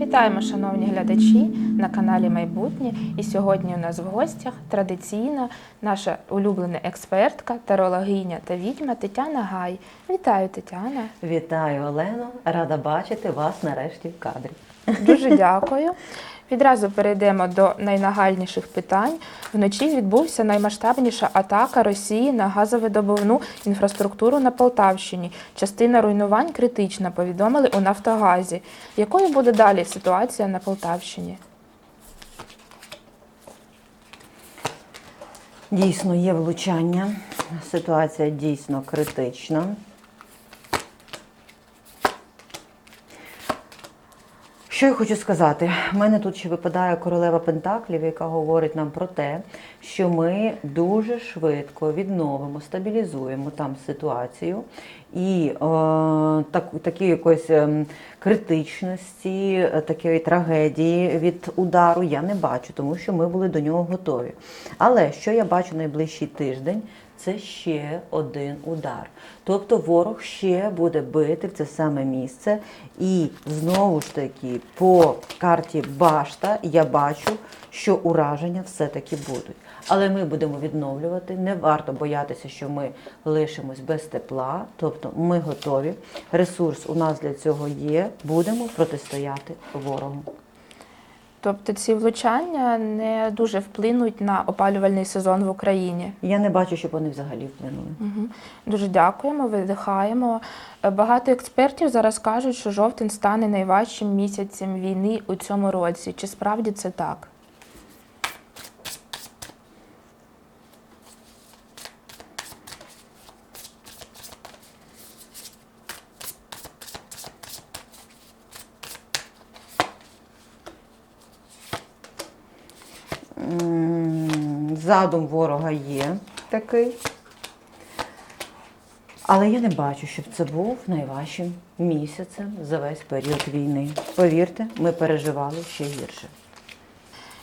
Вітаємо, шановні глядачі на каналі Майбутнє. І сьогодні у нас в гостях традиційна наша улюблена експертка, тарологиня та відьма Тетяна Гай. Вітаю, Тетяна. Вітаю, Олено. Рада бачити вас нарешті в кадрі. Дуже дякую. Відразу перейдемо до найнагальніших питань. Вночі відбувся наймасштабніша атака Росії на газовидобувну інфраструктуру на Полтавщині. Частина руйнувань критична, повідомили у Нафтогазі. Якою буде далі ситуація на Полтавщині? Дійсно, є влучання. Ситуація дійсно критична. Що я хочу сказати? У мене тут ще випадає королева Пентаклів, яка говорить нам про те, що ми дуже швидко відновимо, стабілізуємо там ситуацію і е, так, такі якоїсь ем, критичності, е, такої трагедії від удару я не бачу, тому що ми були до нього готові. Але що я бачу найближчий тиждень? Це ще один удар. Тобто ворог ще буде бити в це саме місце. І знову ж таки, по карті Башта я бачу, що ураження все-таки будуть. Але ми будемо відновлювати. Не варто боятися, що ми лишимось без тепла. Тобто ми готові. Ресурс у нас для цього є. Будемо протистояти ворогу. Тобто ці влучання не дуже вплинуть на опалювальний сезон в Україні. Я не бачу, щоб вони взагалі вплинули. Угу. Дуже дякуємо, видихаємо. Е, Багато експертів зараз кажуть, що жовтень стане найважчим місяцем війни у цьому році. Чи справді це так? Задум ворога є такий. Але я не бачу, щоб це був найважчим місяцем за весь період війни. Повірте, ми переживали ще гірше.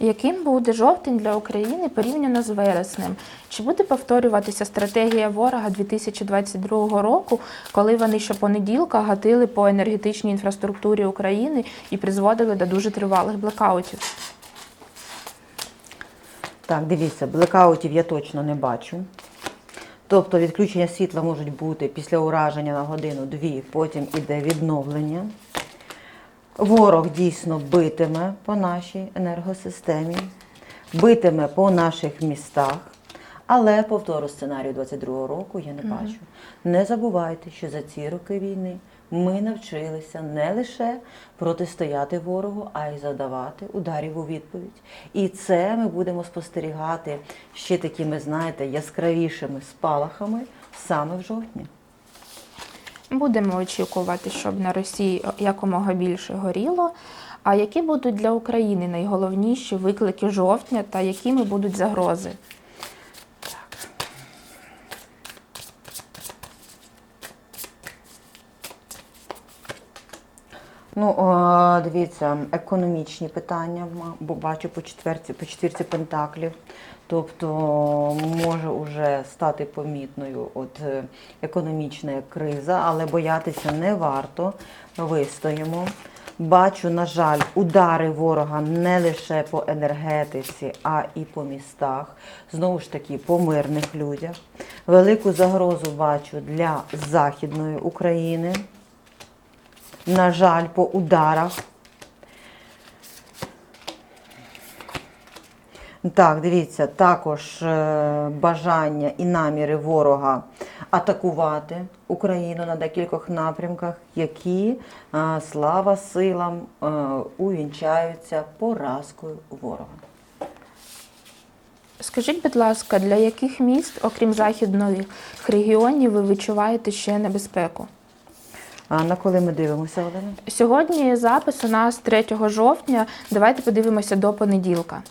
Яким буде жовтень для України порівняно з вереснем? Чи буде повторюватися стратегія ворога 2022 року, коли вони щопонеділка гатили по енергетичній інфраструктурі України і призводили до дуже тривалих блекаутів? Так, дивіться, блекаутів я точно не бачу. Тобто відключення світла можуть бути після ураження на годину-дві, потім іде відновлення. Ворог дійсно битиме по нашій енергосистемі, битиме по наших містах. Але повтору сценарію 22-го року я не бачу. Не забувайте, що за ці роки війни ми навчилися не лише протистояти ворогу, а й задавати ударів у відповідь. І це ми будемо спостерігати ще такими, знаєте, яскравішими спалахами саме в жовтні. Будемо очікувати, щоб на Росії якомога більше горіло. А які будуть для України найголовніші виклики жовтня та якими будуть загрози? Ну, о, дивіться, економічні питання, бо бачу по четверці, по четвірці пентаклів. Тобто може вже стати помітною от е, економічна криза, але боятися не варто. Вистоїмо. Бачу, на жаль, удари ворога не лише по енергетиці, а і по містах. Знову ж таки, по мирних людях. Велику загрозу бачу для Західної України на жаль, по ударах. Так, дивіться, також е, бажання і наміри ворога атакувати Україну на декількох напрямках, які, е, слава силам, е, увінчаються поразкою ворога. Скажіть, будь ласка, для яких міст, окрім західних регіонів, ви відчуваєте ще небезпеку? А на коли ми дивимося, Олена? Сьогодні запис у нас 3 жовтня. Давайте подивимося до понеділка.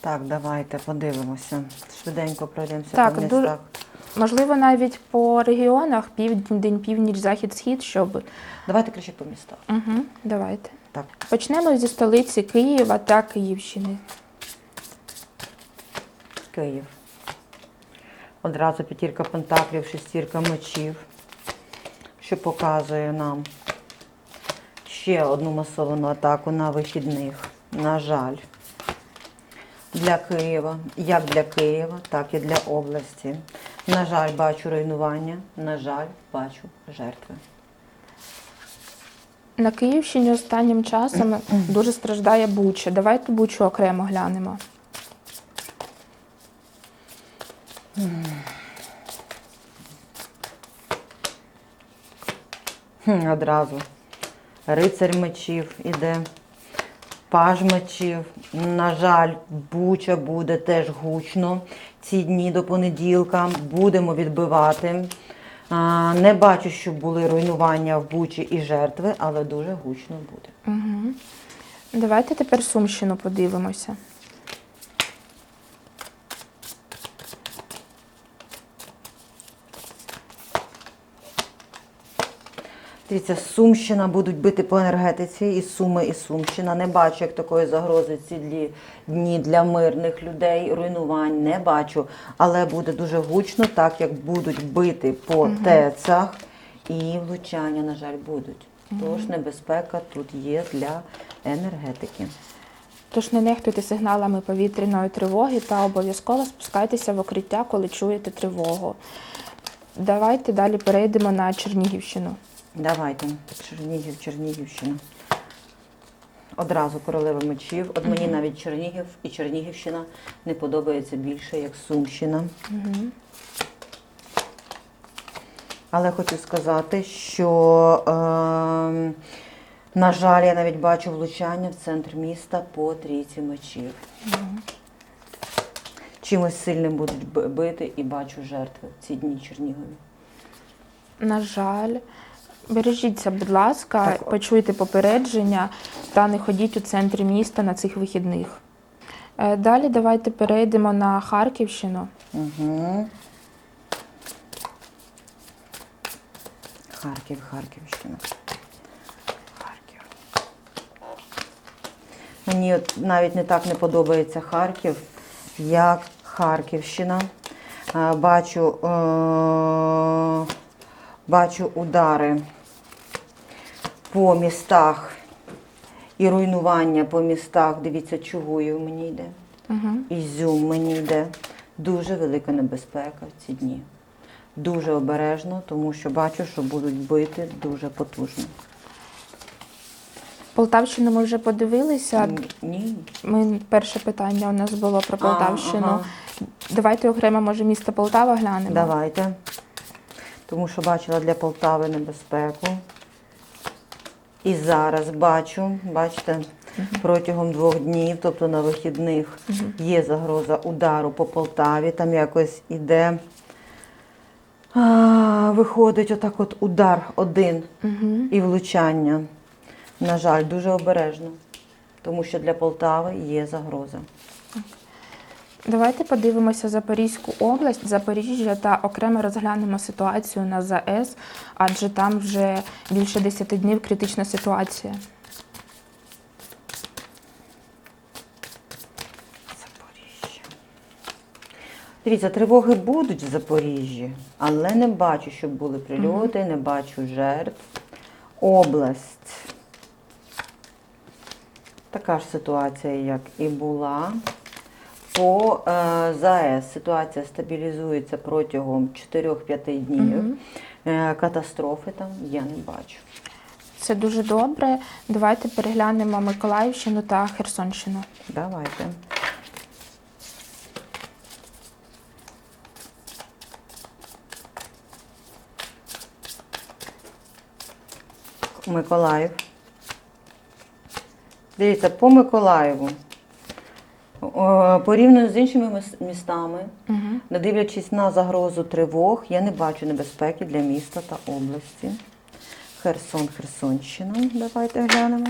Так, давайте подивимося. Швиденько пройдемося Так, по дуже- містах. Можливо, навіть по регіонах південь, день, північ, захід, схід, щоб. Давайте краще по містах. Угу, давайте. Так. Почнемо зі столиці Києва та Київщини. Київ. Одразу п'ятірка пентаклів, шестірка мечів, що показує нам ще одну масовану атаку на вихідних. На жаль, для Києва, як для Києва, так і для області. На жаль, бачу руйнування, на жаль, бачу жертви. На Київщині останнім часом дуже страждає Буча. Давайте Бучу окремо глянемо. Одразу. Рицарь мечів іде, паж мечів. На жаль, буча буде теж гучно. Ці дні до понеділка будемо відбивати. Не бачу, щоб були руйнування в бучі і жертви, але дуже гучно буде. Угу. Давайте тепер Сумщину подивимося. Дивіться, Сумщина будуть бити по енергетиці, і Суми, і Сумщина. Не бачу як такої загрози ці дні- для мирних людей, руйнувань не бачу. Але буде дуже гучно, так як будуть бити по ТЕЦах і влучання, на жаль, будуть. Тож небезпека тут є для енергетики. Тож не нехтуйте сигналами повітряної тривоги та обов'язково спускайтеся в укриття, коли чуєте тривогу. Давайте далі перейдемо на Чернігівщину. Давайте, Чернігів, Чернігівщина. Одразу королева мечів. От мені навіть Чернігів і Чернігівщина не подобається більше, як Сумщина. Але хочу сказати, що, е, на жаль, я навіть бачу влучання в центр міста по трійці мечів. Чимось сильним будуть бити і бачу жертви в ці дні Чернігові. На жаль, бережіться, будь ласка, Так. почуйте попередження та не ходіть у центрі міста на цих вихідних. Е, Далі давайте перейдемо на Харківщину. Угу. Харків, Харківщина. Харків. Мені от навіть не так не подобається Харків, як Харківщина. Е, Бачу, е- бачу удари по містах і руйнування по містах. Дивіться, Чугуїв мені йде. Угу. Ізюм мені йде дуже велика небезпека в ці дні. Дуже обережно, тому що бачу, що будуть бити дуже потужно. Полтавщину ми вже подивилися. Ні. Ми перше питання у нас було про А, Полтавщину. ага. Давайте окремо, може, місто Полтава глянемо. Давайте. Тому що бачила для Полтави небезпеку. І зараз бачу, бачите, протягом двох днів, тобто на вихідних, є загроза удару по Полтаві. Там якось іде. А, виходить отак от удар один Угу. і влучання. На жаль, дуже обережно, тому що для Полтави є загроза. Давайте подивимося Запорізьку область, Запоріжжя та окремо розглянемо ситуацію на ЗАЕС, адже там вже більше 10 днів критична ситуація. Дивіться, тривоги будуть в Запоріжжі, але не бачу, щоб були прильоти, не бачу жертв. Область. Така ж ситуація, як і була. По е, ЗАЕС ситуація стабілізується протягом 4-5 днів. Е, катастрофи там я не бачу. Це дуже добре. Давайте переглянемо Миколаївщину та Херсонщину. Давайте. Миколаїв. Дивіться, по Миколаєву. Порівняно з іншими містами, Угу. не дивлячись на загрозу тривог, я не бачу небезпеки для міста та області. Херсон, Херсонщина. Давайте глянемо.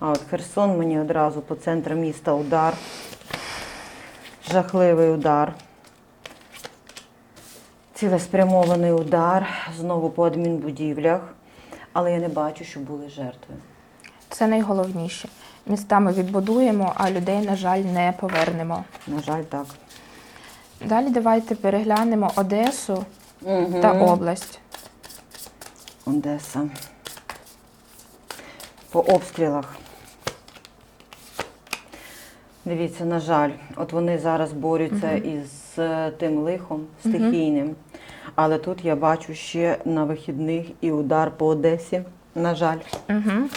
А от Херсон мені одразу по центру міста удар. Жахливий удар. Цілеспрямований удар знову по адмінбудівлях, але я не бачу, що були жертви. Це найголовніше. Міста ми відбудуємо, а людей, на жаль, не повернемо. На жаль, так. Далі давайте переглянемо Одесу та область. Одеса. По обстрілах. Дивіться, на жаль, от вони зараз борються із е, тим лихом стихійним. Але тут я бачу ще на вихідних і удар по Одесі. На жаль. Угу.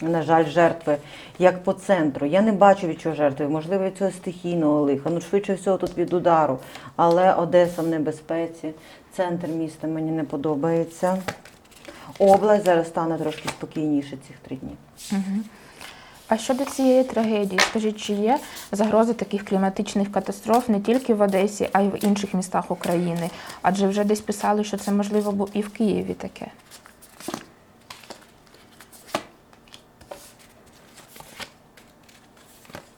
На жаль, жертви, як по центру. Я не бачу від чого жертви, можливо, від цього стихійного лиха. Ну, швидше всього, тут від удару. Але Одеса в небезпеці, центр міста мені не подобається. Область зараз стане трошки спокійніше цих три дні. А щодо цієї трагедії, скажіть, чи є загроза таких кліматичних катастроф не тільки в Одесі, а й в інших містах України? Адже вже десь писали, що це можливо бу- і в Києві таке.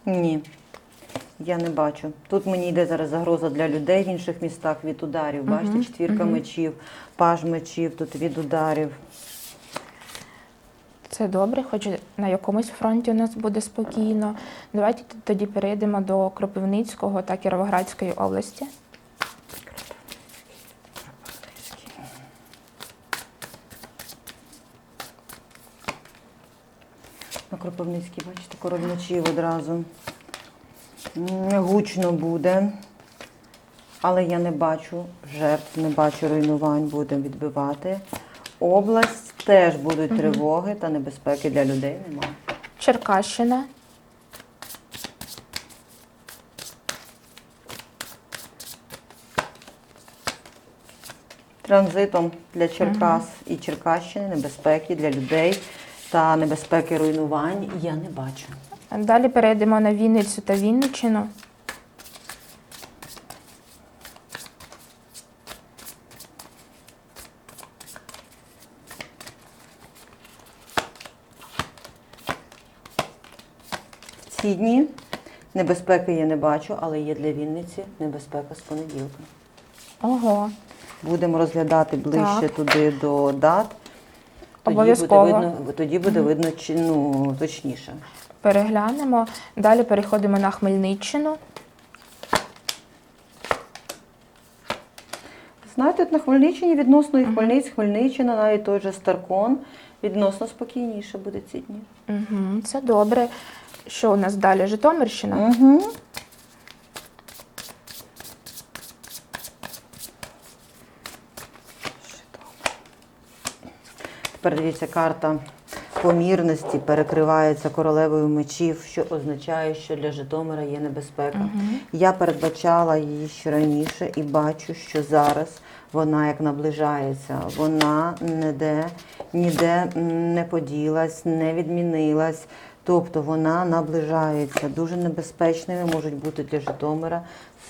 Ні, я не бачу. Тут мені йде зараз загроза для людей в інших містах від ударів. Бачите, четвірка мечів, паж мечів, тут від ударів. Це добре, хоч на якомусь фронті у нас буде спокійно. Давайте тоді перейдемо до Кропивницького та Кіровоградської області. На Кропивницькій, бачите, король мечів одразу. Гучно буде. Але я не бачу жертв, не бачу руйнувань, будемо відбивати. Область теж будуть тривоги та небезпеки для людей немає. Черкащина, Транзитом для Черкас і Черкащини небезпеки для людей та небезпеки руйнувань я не бачу. далі перейдемо на Вінницю та Вінниччину. В ці дні небезпеки я не бачу, але є для Вінниці небезпека з понеділка. Ого, Будемо розглядати ближче Так. туди до дат. Тоді Обов'язково. буде видно, тоді буде видно чи, ну, точніше. переглянемо. Далі переходимо на Хмельниччину. Знаєте, от на Хмельниччині відносно і Хмельниць, Хмельниччина, навіть той же Старкон, відносно спокійніше буде ці дні. Угу, це добре. Що у нас далі? Житомирщина? Угу. Тепер дивіться, карта помірності перекривається королевою мечів, що означає, що для Житомира є небезпека. Я передбачала її ще раніше і бачу, що зараз вона як наближається. Вона ніде, ніде не поділась, не відмінилась. Тобто вона наближається. Дуже небезпечними можуть бути для Житомира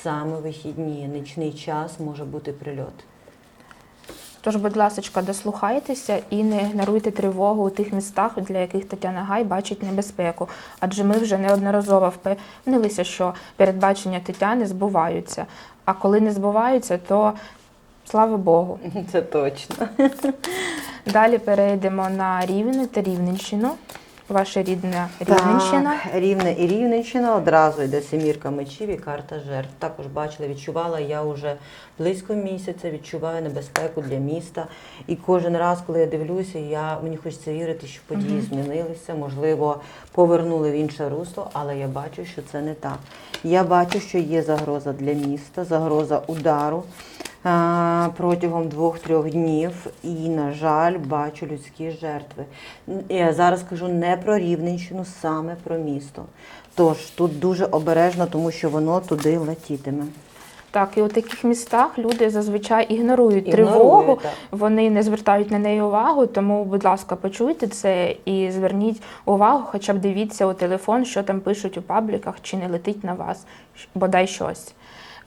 саме вихідні. Нічний час може бути прильот. Тож, будь ласка, дослухайтеся і не ігноруйте тривогу у тих містах, для яких Тетяна Гай бачить небезпеку. Адже ми вже неодноразово впевнилися, що передбачення Тетяни збуваються. А коли не збуваються, то слава Богу. Це точно. Далі перейдемо на Рівне та Рівненщину. Ваша рідна Рівненщина. Так, Рівне і Рівненщина одразу йде семірка мечів і карта жертв. Також бачила, відчувала я вже близько місяця, відчуваю небезпеку для міста. І кожен раз, коли я дивлюся, я, мені хочеться вірити, що події змінилися, можливо, повернули в інше русло, але я бачу, що це не так. Я бачу, що є загроза для міста, загроза удару протягом двох-трьох днів. І, на жаль, бачу людські жертви. Я зараз кажу не про Рівненщину, саме про місто. Тож тут дуже обережно, тому що воно туди летітиме. Так, і у таких містах люди зазвичай ігнорують Ігнорують, тривогу, так. вони не звертають на неї увагу. Тому, будь ласка, почуйте це і зверніть увагу, хоча б дивіться у телефон, що там пишуть у пабліках, чи не летить на вас бодай щось.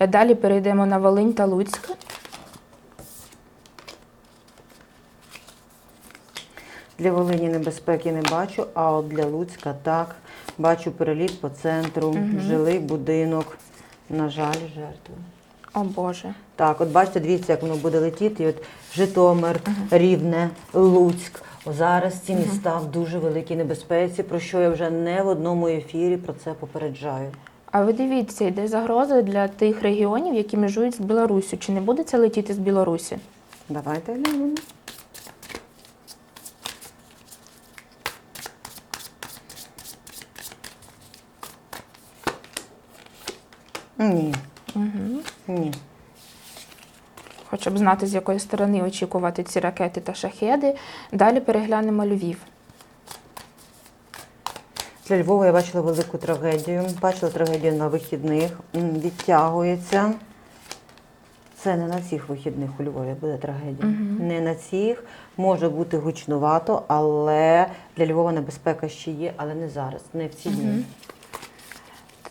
Далі перейдемо на Волинь та Луцьк. Для Волині небезпеки не бачу, а от для Луцька так. Бачу переліт по центру, жилий будинок. На жаль, жертви. О Боже. Так, от бачите, дивіться, як воно буде летіти. І от Житомир, Рівне, Луцьк. О, Зараз ці міста в дуже великій небезпеці, про що я вже не в одному ефірі про це попереджаю. А ви дивіться, йде загроза для тих регіонів, які межують з Білоруссю. Чи не буде це летіти з Білорусі? Давайте глянемо. Ні. Угу. Ні. Хоча б знати, з якої сторони очікувати ці ракети та шахеди. Далі переглянемо Львів. Для Львова я бачила велику трагедію. Бачила трагедію на вихідних. Відтягується. Це не на цих вихідних у Львові буде трагедія. Не на цих. Може бути гучнувато, але для Львова небезпека ще є, але не зараз, не в ці дні.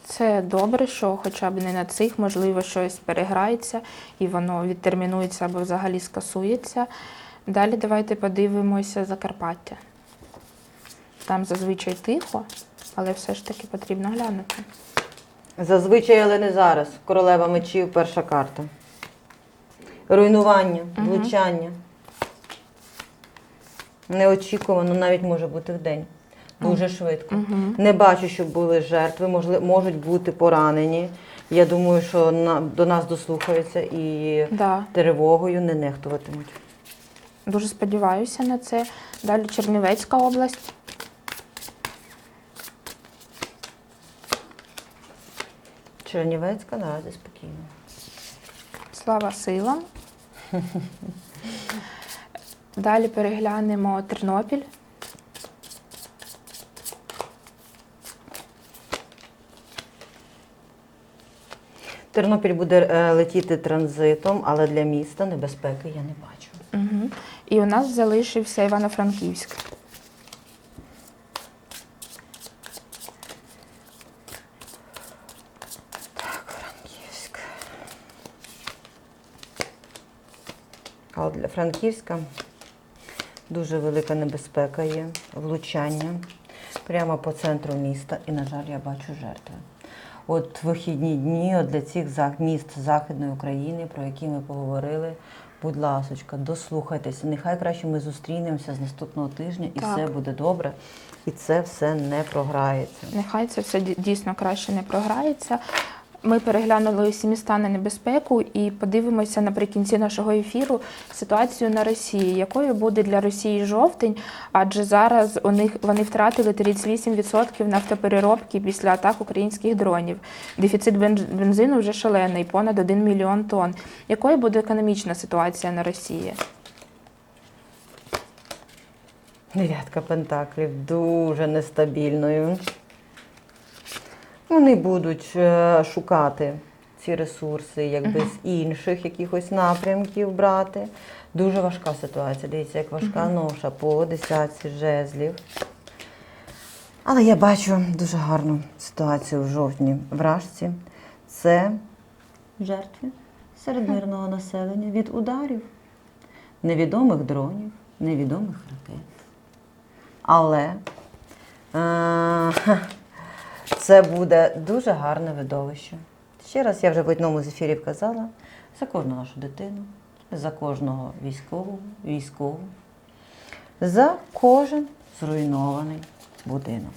Це добре, що хоча б не на цих, можливо, щось переграється і воно відтермінується або взагалі скасується. Далі давайте подивимося Закарпаття. Там зазвичай тихо, але все ж таки потрібно глянути. Зазвичай, але не зараз. Королева мечів, перша карта. Руйнування, влучання. Неочікувано навіть може бути в день. Дуже швидко. Не бачу, щоб були жертви, можли, можуть бути поранені. Я думаю, що на, до нас дослухаються і Да, тривогою не нехтуватимуть. дуже сподіваюся на це. Далі Чернівецька область. Чернівецька наразі спокійно. Слава силам. Далі переглянемо Тернопіль. Тернопіль буде е, летіти транзитом, але для міста небезпеки я не бачу. Угу. І у нас залишився Івано-Франківськ. А от для Франківська дуже велика небезпека є, влучання прямо по центру міста. І, на жаль, я бачу жертви. От вихідні дні от для цих міст Західної України, про які ми поговорили, будь ласочка, дослухайтеся. Нехай краще ми зустрінемося з наступного тижня і Так. все буде добре, і це все не програється. Нехай це все дійсно краще не програється. Ми переглянули усі міста на небезпеку і подивимося наприкінці нашого ефіру ситуацію на Росії, якою буде для Росії жовтень, адже зараз у них вони втратили 38% нафтопереробки після атак українських дронів. Дефіцит бенз- бензину вже шалений, понад 1 мільйон тонн. Якою буде економічна ситуація на Росії? Дев'ятка пентаклів дуже нестабільною. Вони будуть е, шукати ці ресурси, якби з інших якихось напрямків брати. Дуже важка ситуація. Дивіться, як важка ноша по десятці жезлів. Але я бачу дуже гарну ситуацію в жовтні в Рашці. Це жертви серед мирного населення від ударів невідомих дронів, невідомих ракет. Але е, це буде дуже гарне видовище. Ще раз я вже в одному з ефірів казала за кожну нашу дитину, за кожного військового, військову, за кожен зруйнований будинок.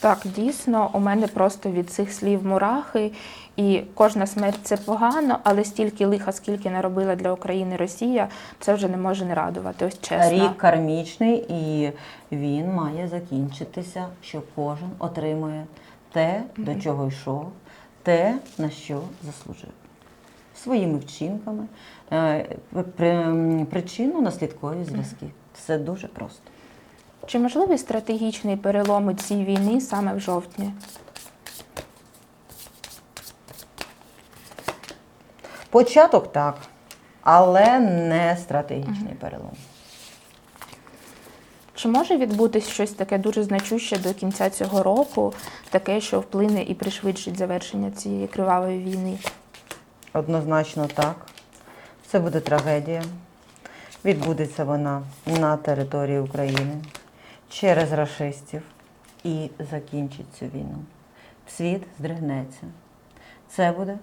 Так, дійсно, у мене просто від цих слів мурахи, і кожна смерть це погано, але стільки лиха, скільки наробила для України Росія, це вже не може не радувати. Ось чесно. Рік кармічний, і він має закінчитися, що кожен отримує те, до чого йшов, те, на що заслужив. Своїми вчинками, е, при- причинно-наслідкові зв'язки. Все дуже просто. Чи можливий стратегічний перелом у цій війні саме в жовтні? Початок так, але не стратегічний перелом. Чи може відбутись щось таке дуже значуще до кінця цього року, таке, що вплине і пришвидшить завершення цієї кривавої війни? Однозначно так. Це буде трагедія. Відбудеться вона на території України через рашистів і закінчить цю війну. Світ здригнеться. Це буде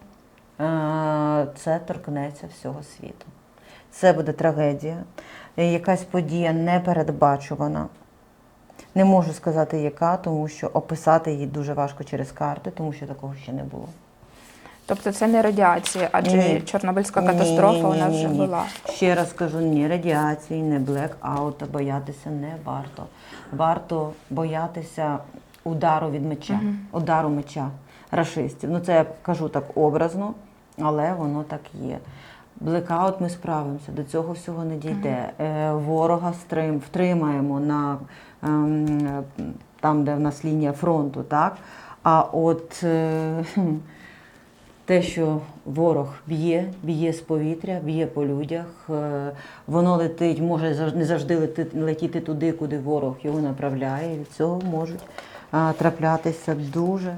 е, це торкнеться всього світу. Це буде трагедія, якась подія непередбачувана. Не можу сказати, яка, тому що описати її дуже важко через карти, тому що такого ще не було. Тобто це не радіація, адже Ні. Чорнобильська Ні, катастрофа ні, у ні, нас вже ні. була. Ще раз кажу, ні радіації, ні блекаута, боятися не варто. Варто боятися удару від меча, удару меча рашистів. Ну це я кажу так образно, але воно так є. Блекаут ми справимося, до цього всього не дійде. Е, ворога стрим, втримаємо на ем, там, де в нас лінія фронту, так? А от е, те, що ворог б'є, б'є з повітря, б'є по людях, е, воно летить, може не завжди летити, летіти туди, куди ворог його направляє. І від цього можуть а, траплятися дуже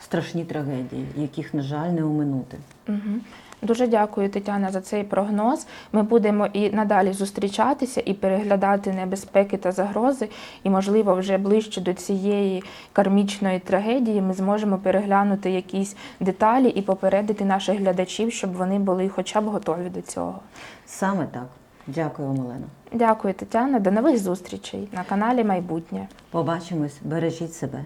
страшні трагедії, яких, на жаль, не оминути. Мгм. Дуже дякую, Тетяна, за цей прогноз. Ми будемо і надалі зустрічатися і переглядати небезпеки та загрози. І, можливо, вже ближче до цієї кармічної трагедії ми зможемо переглянути якісь деталі і попередити наших глядачів, щоб вони були хоча б готові до цього. Саме так. Дякую вам, Олено. Дякую, Тетяна. До нових зустрічей на каналі Майбутнє. Побачимось, бережіть себе.